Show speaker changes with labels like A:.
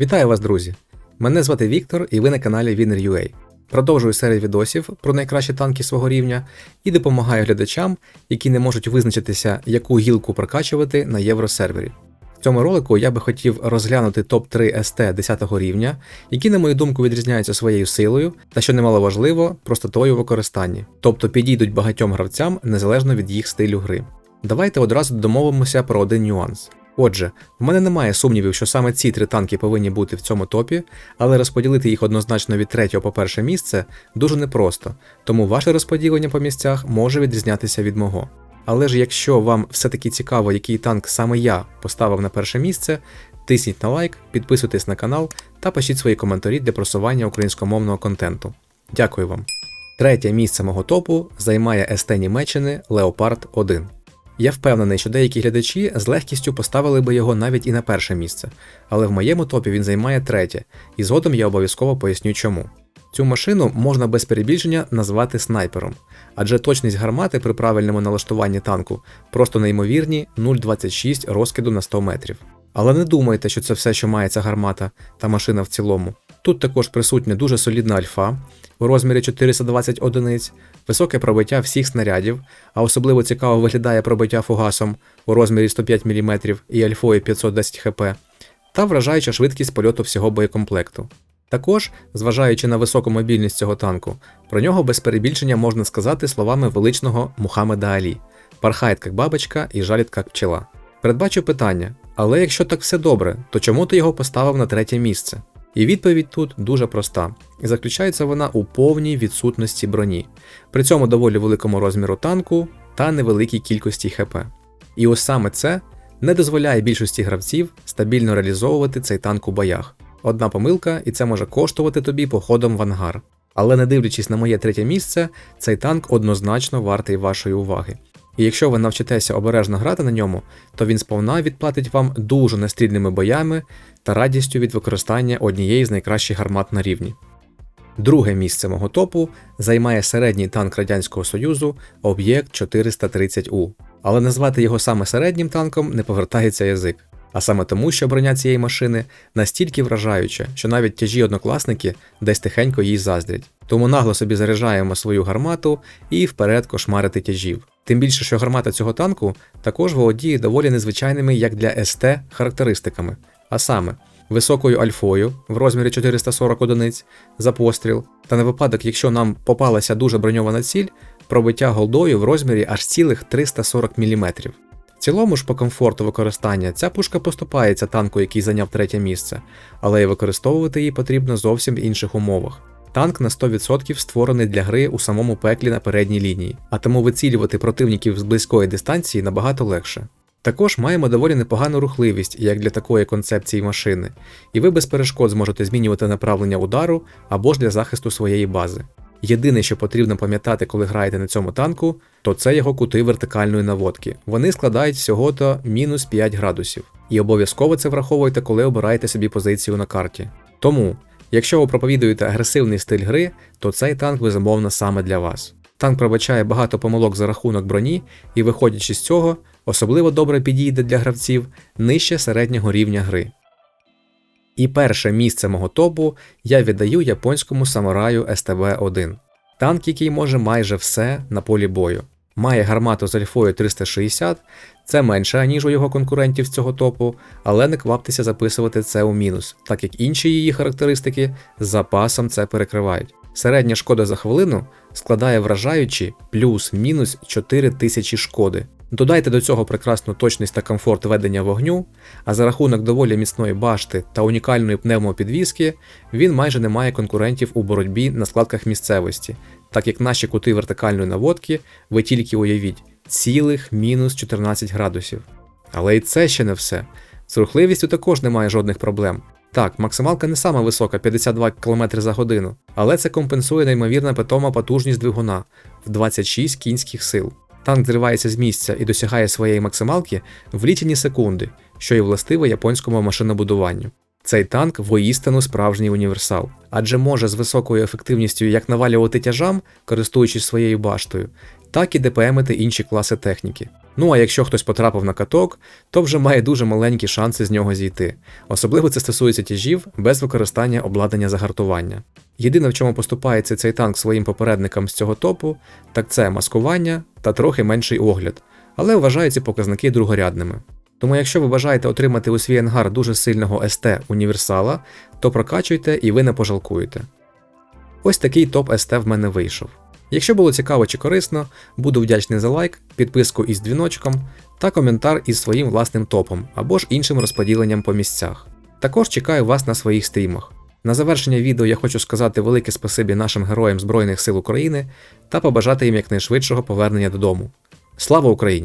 A: Вітаю вас, друзі! Мене звати Віктор, і ви на каналі Winner.ua. Продовжую серію відосів про найкращі танки свого рівня і допомагаю глядачам, які не можуть визначитися, яку гілку прокачувати на євросервері. В цьому ролику я би хотів розглянути топ-3 СТ 10 рівня, які, на мою думку, відрізняються своєю силою та, що немало важливо, простотою у використанні, тобто підійдуть багатьом гравцям незалежно від їх стилю гри. Давайте одразу домовимося про один нюанс. Отже, в мене немає сумнівів, що саме ці три танки повинні бути в цьому топі, але розподілити їх однозначно від третього по перше місце дуже непросто, тому ваше розподілення по місцях може відрізнятися від мого. Але ж якщо вам все-таки цікаво, який танк саме я поставив на перше місце, тисніть на лайк, підписуйтесь на канал та пишіть свої коментарі для просування українськомовного контенту. Дякую вам. Третє місце мого топу займає СТ Німеччини Leopard 1. Я впевнений, що деякі глядачі з легкістю поставили би його навіть і на перше місце, але в моєму топі він займає третє, і згодом я обов'язково поясню чому. Цю машину можна без перебільшення назвати снайпером, адже точність гармати при правильному налаштуванні танку просто неймовірні 0,26 розкиду на 100 метрів. Але не думайте, що це все, що має ця гармата та машина в цілому. Тут також присутня дуже солідна альфа у розмірі 420 одиниць, високе пробиття всіх снарядів, а особливо цікаво виглядає пробиття фугасом у розмірі 105 мм і альфою 510 хп, та вражаюча швидкість польоту всього боєкомплекту. Також, зважаючи на високу мобільність цього танку, про нього без перебільшення можна сказати словами величного Мухаммеда Алі: пархає як бабочка і жалить як пчела. Передбачу питання, але якщо так все добре, то чому ти його поставив на третє місце? І відповідь тут дуже проста, і заключається вона у повній відсутності броні, при цьому доволі великому розміру танку та невеликій кількості ХП. І ось саме це не дозволяє більшості гравців стабільно реалізовувати цей танк у боях. Одна помилка, і це може коштувати тобі походом в ангар. Але не дивлячись на моє третє місце, цей танк однозначно вартий вашої уваги. І якщо ви навчитеся обережно грати на ньому, то він сповна відплатить вам дуже нестрільними боями та радістю від використання однієї з найкращих гармат на рівні. Друге місце мого топу займає середній танк Радянського Союзу Об'єкт 430У, але назвати його саме середнім танком не повертається язик. А саме тому, що броня цієї машини настільки вражаюча, що навіть тяжі однокласники десь тихенько їй заздрять. Тому нагло собі заряджаємо свою гармату і вперед кошмарити тяжів. Тим більше, що гармата цього танку також володіє доволі незвичайними як для СТ характеристиками, а саме високою альфою в розмірі 440 одиниць за постріл, та на випадок, якщо нам попалася дуже броньована ціль, пробиття голдою в розмірі аж цілих 340 мм. В цілому ж по комфорту використання ця пушка поступається танку, який зайняв третє місце, але і використовувати її потрібно зовсім в інших умовах. Танк на 100% створений для гри у самому пеклі на передній лінії, а тому вицілювати противників з близької дистанції набагато легше. Також маємо доволі непогану рухливість, як для такої концепції машини, і ви без перешкод зможете змінювати направлення удару або ж для захисту своєї бази. Єдине, що потрібно пам'ятати, коли граєте на цьому танку, то це його кути вертикальної наводки. Вони складають всього-то мінус 5 градусів. І обов'язково це враховуйте, коли обираєте собі позицію на карті. Тому, якщо ви проповідуєте агресивний стиль гри, то цей танк безумовно саме для вас. Танк пробачає багато помилок за рахунок броні, і, виходячи з цього, особливо добре підійде для гравців нижче середнього рівня гри. І перше місце мого топу я віддаю японському самураю СТБ-1. Танк, який може майже все на полі бою. Має гармату з альфою 360, це менше, ніж у його конкурентів з цього топу, але не кваптеся записувати це у мінус, так як інші її характеристики з запасом це перекривають. Середня шкода за хвилину складає вражаючі плюс-мінус 4000 шкоди. Додайте до цього прекрасну точність та комфорт ведення вогню, а за рахунок доволі міцної башти та унікальної пневмопідвіски він майже не має конкурентів у боротьбі на складках місцевості, так як наші кути вертикальної наводки, ви тільки уявіть, цілих мінус 14 градусів. Але і це ще не все. З рухливістю також немає жодних проблем. Так, максималка не сама висока 52 км за годину, але це компенсує неймовірна питома потужність двигуна в 26 кінських сил. Танк зривається з місця і досягає своєї максималки в лічені секунди, що і властиво японському машинобудуванню. Цей танк воістину справжній універсал, адже може з високою ефективністю як навалювати тяжам, користуючись своєю баштою, так і ДПМити інші класи техніки. Ну а якщо хтось потрапив на каток, то вже має дуже маленькі шанси з нього зійти. Особливо це стосується тяжів без використання обладнання загартування. Єдине, в чому поступається цей танк своїм попередникам з цього топу, так це маскування та трохи менший огляд, але вважаю ці показники другорядними. Тому якщо ви бажаєте отримати у свій ангар дуже сильного СТ універсала, то прокачуйте і ви не пожалкуєте. Ось такий топ СТ в мене вийшов. Якщо було цікаво чи корисно, буду вдячний за лайк, підписку із дзвіночком та коментар із своїм власним топом або ж іншим розподіленням по місцях. Також чекаю вас на своїх стрімах. На завершення відео я хочу сказати велике спасибі нашим героям Збройних сил України та побажати їм якнайшвидшого повернення додому. Слава Україні!